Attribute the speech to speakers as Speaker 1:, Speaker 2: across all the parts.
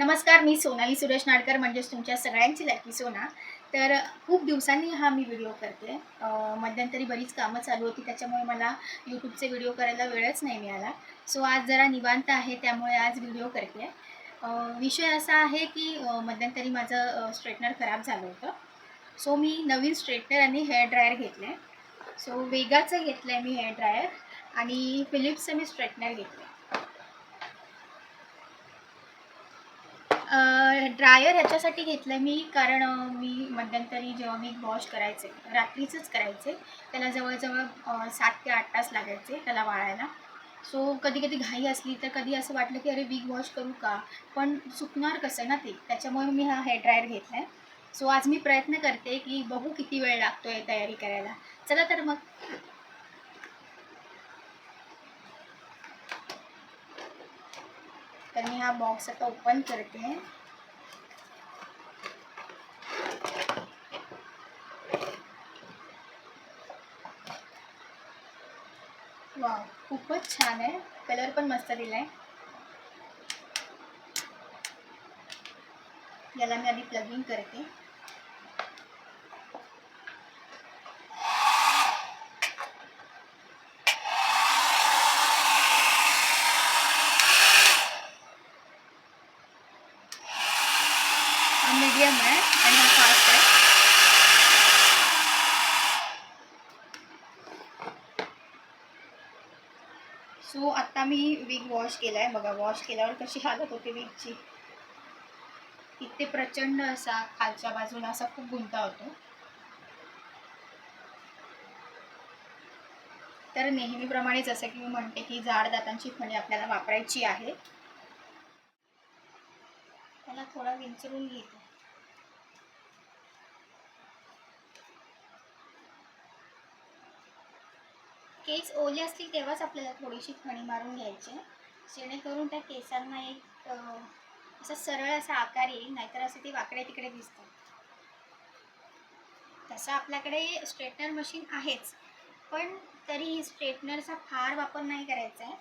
Speaker 1: नमस्कार मी सोनाली सुरेश नाडकर म्हणजेच तुमच्या सगळ्यांची लाडकी सोना. तर खूप दिवसांनी हा मी व्हिडिओ करते. मध्यंतरी बरीच कामं चालू होती त्याच्यामुळे मला यूट्यूबचे व्हिडिओ करायला वेळच नाही मिळाला. सो आज जरा निवांत आहे त्यामुळे आज व्हिडिओ करते. विषय असा आहे की मध्यंतरी माझं स्ट्रेटनर खराब झालं होतं. सो मी नवीन स्ट्रेटनर आणि हेअर ड्रायर घेतलं. आहे सो वेगाचं घेतलं आहे मी हेअर ड्रायर आणि फिलिप्सचं मी स्ट्रेटनर घेतलं आहे ड्रायर ह्याच्यासाठी घेतलं मी कारण मी मध्यंतरी जेव्हा मी वॉश करायचे रात्रीचंच करायचे त्याला जवळजवळ सात ते आठ तास लागायचे त्याला वाळायला. सो कधी कधी घाई असली तर कधी असं वाटलं की अरे विग वॉश करू का? पण सुकणार कसं ना ते? त्याच्यामुळे मी हा हेअर ड्रायर घेतला आहे सो आज मी प्रयत्न करते की बघू किती वेळ लागतो आहे तयारी करायला. चला तर मग. तर मी हा बॉक्स का ओपन करते हैं। वा खूपच छान आहे कलर पण मस्त दिलाय. याला मी आधी प्लगिंग करते. विग वॉश केला आहे बघा वॉश केल्यावर कशी हालत होते विगची इथे प्रचंड असा खालच्या बाजूला असा खूप गुंता होतो. तर नेहमीप्रमाणे जसं की मी म्हणते की जाड दातांची फणी आपल्याला वापरायची आहे. त्याला थोडा विंचरून घेते. केस ओले असतील तेव्हाच आपल्याला थोडीशी फणी मारून घ्यायची जेणेकरून त्या केसांना एक असा सरळ असा आकार येईल नाहीतर असं ते वाकडे तिकडे दिसतात. तसं आपल्याकडे स्ट्रेटनर मशीन आहेच पण तरी स्ट्रेटनरचा फार वापर नाही करायचा आहे.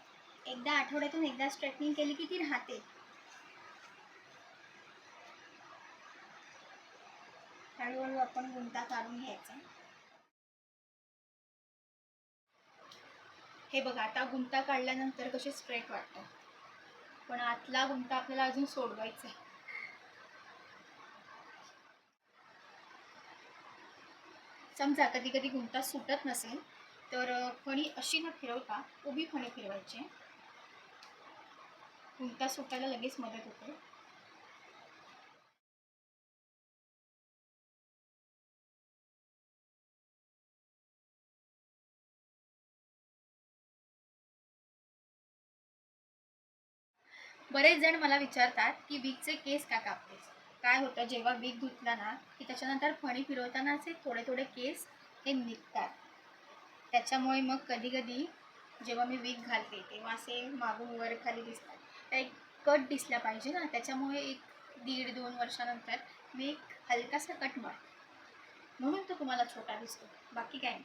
Speaker 1: एकदा आठवड्यातून एकदा स्ट्रेटनिंग केली की ती राहते. हळूहळू आपण गुंता काढून घ्यायचा हे बघा आता गुंता काढल्यानंतर कसे स्ट्रेट वाटतात. पण आतला गुंता आपल्याला अजून सोडवायचा आहे. समजा कधी कधी गुंता सुटत नसेल तर फणी अशी न फिरवता उभी फणी फिरवायची. गुंता सुटायला लगेच मदत होते. बरेच जण मला विचारतात की विगचे केस का कापतेस काय होतं जेव्हा विग धुतला ना की त्याच्यानंतर फणी फिरवतानाचे थोडे थोडे केस हे निघतात. त्याच्यामुळे मग कधी कधी जेव्हा मी विग घालते तेव्हा असे मागून वर खाली दिसतात. तर एक कट दिसला पाहिजे ना त्याच्यामुळे एक दीड दोन वर्षानंतर मी एक हलकासा कट मारते. म्हणून तो तुम्हाला छोटा दिसतो. बाकी काय नाही.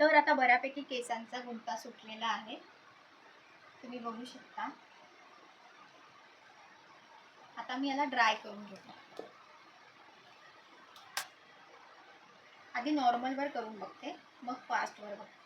Speaker 1: तर आता बऱ्यापैकी केसांचा गुंता सुटलेला आहे. तुम्ही बघू शकता. आता मी याला ड्राय करून घेते. आधी नॉर्मलवर करून बघते मग फास्टवर बघते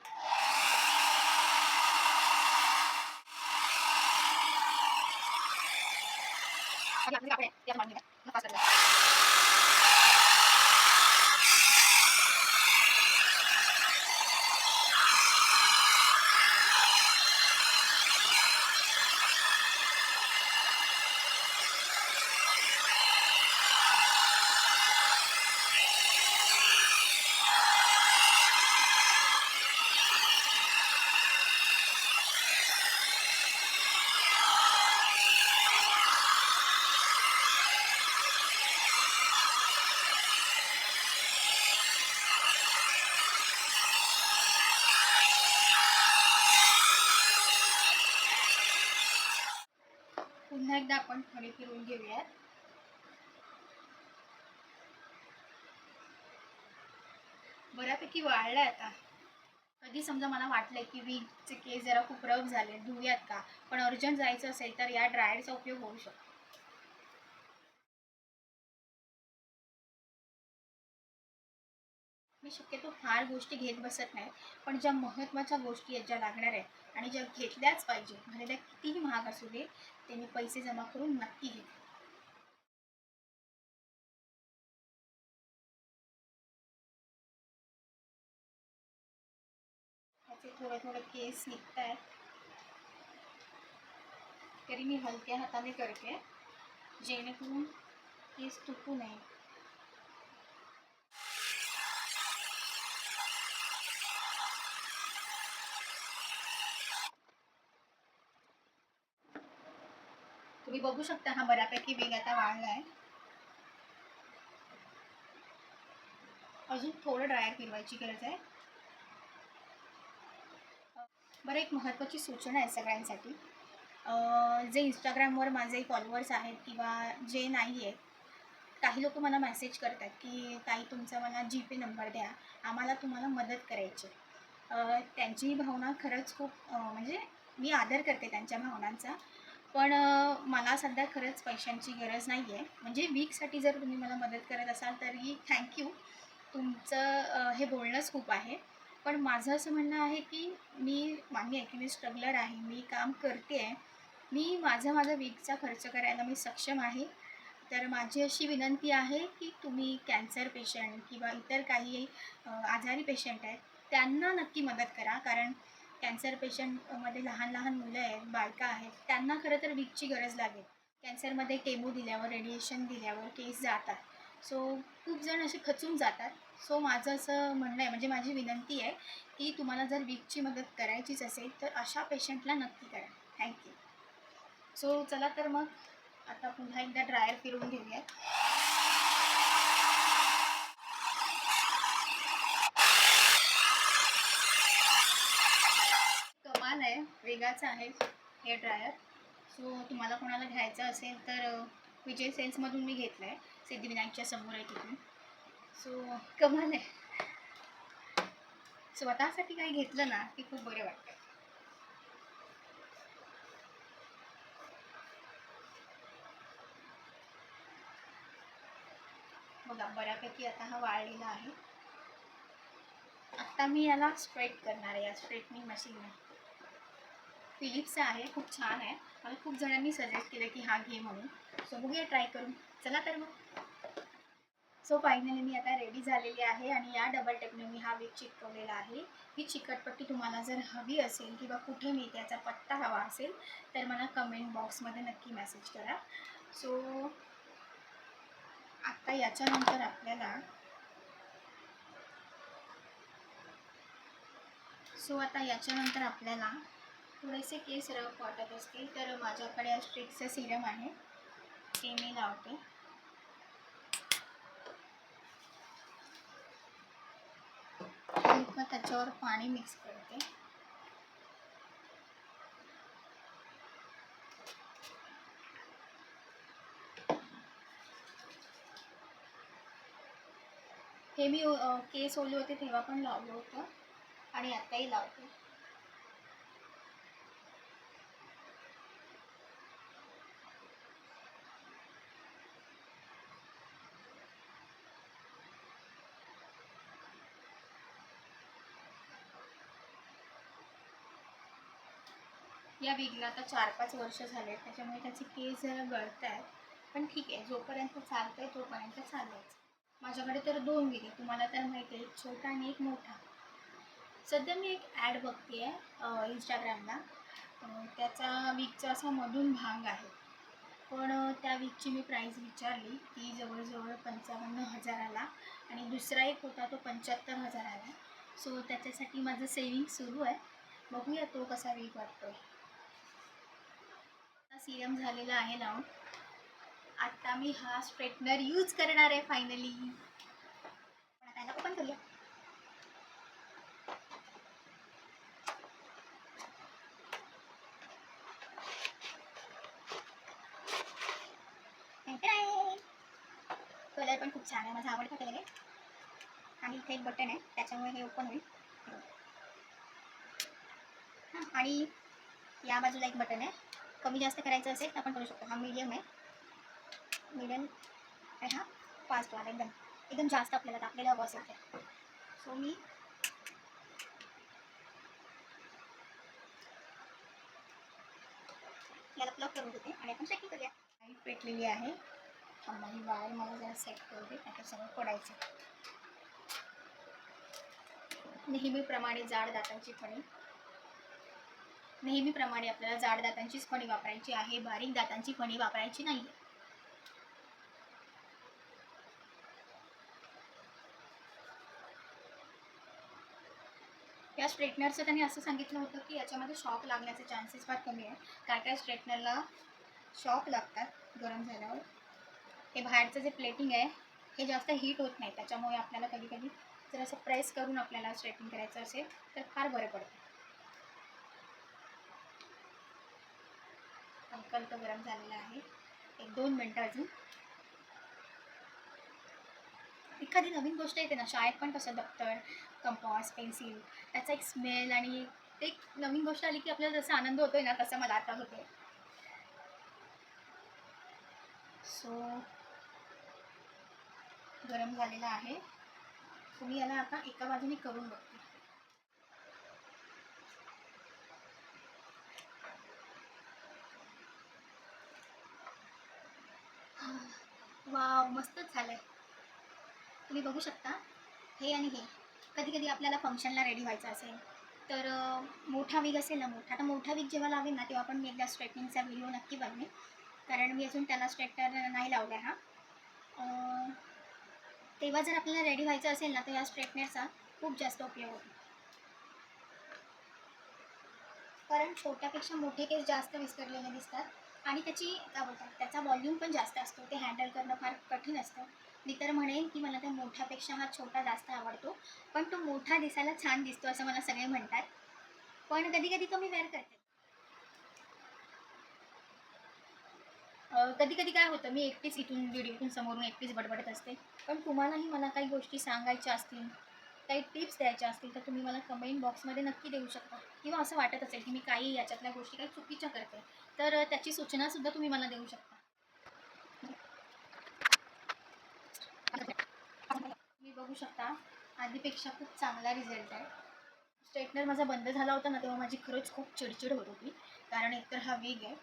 Speaker 1: पुन्हा एकदा आपण फणी फिरवून घेऊयात. बऱ्यापैकी वाळलाय आता. कधी समजा मला वाटलं की वीजचे केस जरा खूप रफ झाले धुव्यात का? पण अर्जंट जायचं असेल तर या ड्रायरचा उपयोग होऊ शकतो. मी शक्यतो फार गोष्टी घेत बसत नाही पण ज्या महत्त्वाच्या गोष्टी आहेत ज्या लागणार आहेत आणि ज्या घेतल्याच पाहिजे म्हणजे त्या कितीही महाग असू दे ते मी पैसे जमा करून नक्की घेते त्याचे थोडे थोडे केस निघत आहेत तरी मी हलक्या हाताने करते जेणेकरून केस तुटू नये. तुम्ही बघू शकता हा बऱ्यापैकी वेग आता वाढला आहे अजून थोडं ड्रायर फिरवायची गरज आहे. बरं एक महत्त्वाची सूचना आहे सगळ्यांसाठी. जे इंस्टाग्रामवर माझे फॉलोअर्स आहेत किंवा जे नाही आहेत काही लोक मला मेसेज करतात की ताई तुमचा मला जी पे नंबर द्या. आम्हाला तुम्हाला मदत करायची. आहे." त्यांची भावना खरंच खूप म्हणजे मी आदर करते त्यांच्या भावनांचा. पण मला सध्या खरंच पैशांची गरज नाही आहे म्हणजे वीकसाठी जर तुम्ही मला मदत करत असाल तरी थँक्यू तुमचं हे बोलणंच खूप आहे. पण माझं असं म्हणणं आहे की मी मान्य आहे की मी स्ट्रगलर आहे मी काम करते आहे मी माझा माझा वीकचा खर्च करायला मी सक्षम आहे. तर माझी अशी विनंती आहे की तुम्ही कॅन्सर पेशंट किंवा इतर काही आजारी पेशंट आहेत त्यांना नक्की मदत करा. कारण कॅन्सर पेशंटमध्ये लहान लहान मुलं आहेत बायका आहेत त्यांना खरं तर वीकची गरज लागेल. कॅन्सरमध्ये केमो दिल्यावर रेडिएशन दिल्यावर केस जातात. सो खूप जण असे खचून जातात. सो माझं असं म्हणणं आहे म्हणजे माझी विनंती आहे की तुम्हाला जर वीकची मदत करायचीच असेल तर अशा पेशंटला नक्की करा. थँक्यू सो चला तर मग आता पुन्हा एकदा ड्रायर फिरवून घेऊयात कमाल आहे. आहे हेअर ड्रायर सो तुम्हाला कोणाला घ्यायचं असेल तर विजय सेल्समधून मी घेतलं आहे सिद्धिविनायकच्या समोर आहे तिथून. सो कमाल आहे. स्वतःसाठी काही घेतलं ना की खूप बरे वाटतं. बघा बऱ्यापैकी आता हा वाळलेला आहे. आता मी याला स्ट्रेट करणार आहे. या स्ट्रेटनिंग मशीनने फिलिप्सचा आहे खूप छान आहे. मला खूप जणांनी सजेस्ट केलं की हा घे म्हणून. सो बघूया ट्राय करून. चला तर मग. सो फायनली मी आता रेडी झालेली आहे आणि या डबल टेपने मी हा वीक चिटकवलेला आहे. ही चिकटपट्टी तुम्हाला जर हवी असेल किंवा कुठे मी त्याचा पत्ता हवा असेल तर मला कमेंट बॉक्समध्ये नक्की मेसेज करा. सो आता याच्यानंतर आपल्याला सो आता याच्यानंतर आपल्याला थोडेसे केस रफ वाटत असतील तर माझ्याकडे स्ट्रिक्सचं सिरम आहे. ते मी लावते. मग त्याच्यावर पाणी मिक्स करते. हे मी केस ओले होते तेव्हा पण लावलं होतं आणि आत्ताही लावते. या विगला आता चार पाच वर्ष झाले त्याच्यामुळे त्याचे केस जरा गळत आहेत पण ठीक आहे जोपर्यंत चालतं आहे तोपर्यंत चालायचं माझ्याकडे तर दोन विग आहे तुम्हाला तर माहिती आहे एक छोटा आणि एक मोठा. सध्या मी एक ॲड बघते आहे इंस्टाग्रामला त्याचा विकचा असा मधून भाग आहे. पण त्या विकची मी प्राईस विचारली ती जवळजवळ पंचावन्न हजाराला आणि दुसरा एक होता तो पंच्याहत्तर हजाराला. सो त्याच्यासाठी माझं सेविंग सुरू आहे. बघूया तो कसा वीक वाटतो आहे सिरम झालेला आहे लावून आता मी हा स्ट्रेटनर यूज करणार आहे फायनली आता याला ओपन करूया. कलर पण खूप छान आहे. माझा आवडता कलर आहे. आणि इथे एक बटन आहे. त्याच्यामुळे हे ओपन होईल. आणि या बाजूला एक बटन आहे. कमी जास्त करायचं असेल तर आपण करू शकतो. हा मीडियम आहे. मीडियम आणि हा फास्ट वाला एकदम एकदम जास्त आपल्याला तापलेला हवं असेल तर. सो मी याला प्लग करून देते आणि आपण सेटिंग करूया. लाइट पेटलेली आहे. थांबा ही वायर मला जरा सेट करू दे. आता सगळं पडायचं नेहमीप्रमाणे जाड दातांची फणी. नेहमीप्रमाणे आपल्याला जाड दातांचीच फणी वापरायची आहे बारीक दातांची फणी वापरायची नाही या स्ट्रेटनरचं त्यांनी असं सांगितलं होतं की याच्यामध्ये शॉक लागण्याचे चान्सेस फार कमी आहे काय काय स्ट्रेटनरला शॉक लागतात गरम झाल्यावर? हे बाहेरचं जे प्लेटिंग आहे हे जास्त हीट होत नाही. त्याच्यामुळे आपल्याला कधी कधी जर असं प्रेस करून आपल्याला स्ट्रेटिंग करायचं असेल तर फार बरं पडतं. अंकल तर गरम झालेला आहे. एक दोन मिनटं अजून. एखादी नवीन गोष्ट येते ना शाळेत पण कसं दप्तर कंपॉस पेन्सिल त्याचा एक स्मेल आणि ते एक नवीन गोष्ट आली की आपल्याला जसा आनंद होतोय ना तसं मला आता होतोय. सो गरम झालेला आहे. तुम्ही याला आता एका बाजूने करून बघते. वाव मस्तच झालं आहे तुम्ही बघू शकता. हे आणि हे. कधी कधी आपल्याला फंक्शनला रेडी व्हायचं असेल तर मोठा वीक असेल ना मोठा आता मोठा वीक जेव्हा लावेल ना तेव्हा पण मी एकदा स्ट्रेटनिंगचा व्हिडिओ नक्की बघेन कारण मी अजून त्याला स्ट्रेटनर नाही लावला हा. तेव्हा जर आपल्याला रेडी व्हायचं असेल ना तर या स्ट्रेटनरचा खूप जास्त उपयोग होतो. कारण छोट्यापेक्षा मोठे केस जास्त विस्तारलेले दिसतात. आणि त्याची काय बोलतात त्याचा वॉल्यूम पण जास्त असतो. ते हँडल करणं फार कठीण असतं. मी तर म्हणेन की मला त्या मोठ्यापेक्षा हा छोटा जास्त आवडतो. पण तो मोठा दिसायला छान दिसतो असं मला सगळे म्हणतात. पण कधी कधी तो मी वेअर करते. कधी कधी काय होतं मी एकटीच इथून व्हिडिओतून समोरून एकटीच बडबडत असते. पण तुम्हालाही मला काही गोष्टी सांगायच्या असतील काही टिप्स द्यायच्या असतील तर तुम्ही मला कमेंट बॉक्समध्ये नक्की देऊ शकता. किंवा असं वाटत असेल की मी काही याच्यातल्या गोष्टी काही चुकीच्या करते तर त्याची सूचनासुद्धा तुम्ही मला देऊ शकता. तुम्ही बघू शकता आधीपेक्षा खूप चांगला रिझल्ट आहे. स्ट्रेटनर माझा बंद झाला होता ना तेव्हा माझी खरंच खूप चिडचिड होत होती. कारण एकतर हा वेग आहे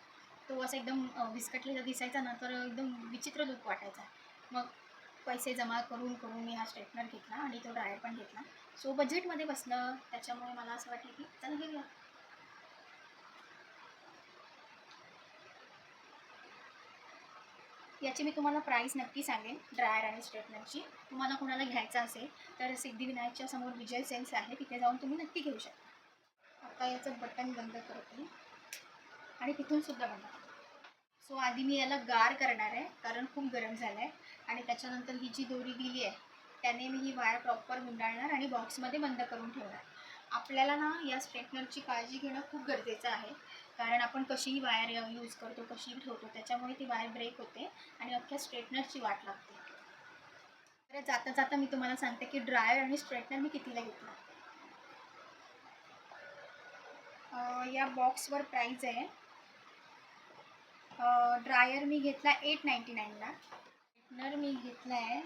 Speaker 1: तो असा एकदम विस्कटलेला दिसायचा ना तर एकदम विचित्र लुक वाटायचा. मग पैसे जमा करून करून मी हा स्ट्रेटनर घेतला आणि तो ड्रायर पण घेतला. सो बजेटमध्ये बसलं. त्याच्यामुळे मला असं वाटलं की चला घेऊया. याची मी तुम्हाला प्राईस नक्की सांगेन ड्रायर आणि स्ट्रेटनरची तुम्हाला कोणाला घ्यायचं असेल तर सिद्धिविनायकच्या समोर विजय सेल्स आहे. तिथे जाऊन तुम्ही नक्की घेऊ शकता. आता याचं बटन बंद करते. आणि तिथून सुद्धा बंद सो आधी मी याला गार करणार आहे कारण खूप गरम झालं आहे आणि त्याच्यानंतर ही जी दोरी दिली आहे त्याने मी ही वायर प्रॉपर गुंडाळणार आणि बॉक्समध्ये बंद करून ठेवणार. आपल्याला ना या स्ट्रेटनरची काळजी घेणं खूप गरजेचं आहे. कारण आपण कशीही वायर यूज करतो कशीही ठेवतो त्याच्यामुळे ती वायर ब्रेक होते आणि अख्ख्या स्ट्रेटनरची वाट लागते. तर जाता जाता मी तुम्हाला सांगते की ड्रायर आणि स्ट्रेटनर मी कितीला घेतला? या बॉक्सवर प्राईज आहे ड्रायर मी घेतला एट नाईंटी नाईनला स्ट्रेटनर मी घेतला आहे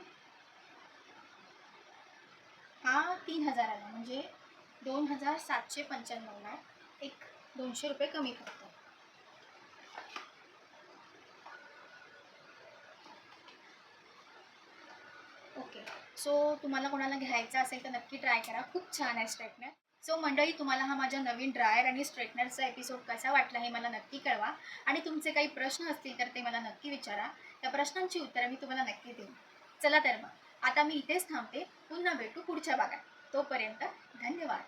Speaker 1: हा तीन हजाराला म्हणजे दोन हजार सातशे पंच्याण्णवला. एक दोनशे रुपये कमी पडतो ओके सो तुम्हाला कोणाला घ्यायचं असेल तर नक्की ट्राय करा. खूप छान आहे स्ट्रेटनर सो मंडळी तुम्हाला हा माझ्या नवीन ड्रायर आणि स्ट्रेटनरचा एपिसोड कसा वाटला हे मला नक्की कळवा. आणि तुमचे काही प्रश्न असतील तर ते मला नक्की विचारा. त्या प्रश्नांची उत्तरं मी तुम्हाला नक्की देईन. चला तर मग आता मी इथेच थांबते. पुन्हा भेटू पुढच्या भागात. तोपर्यंत धन्यवाद.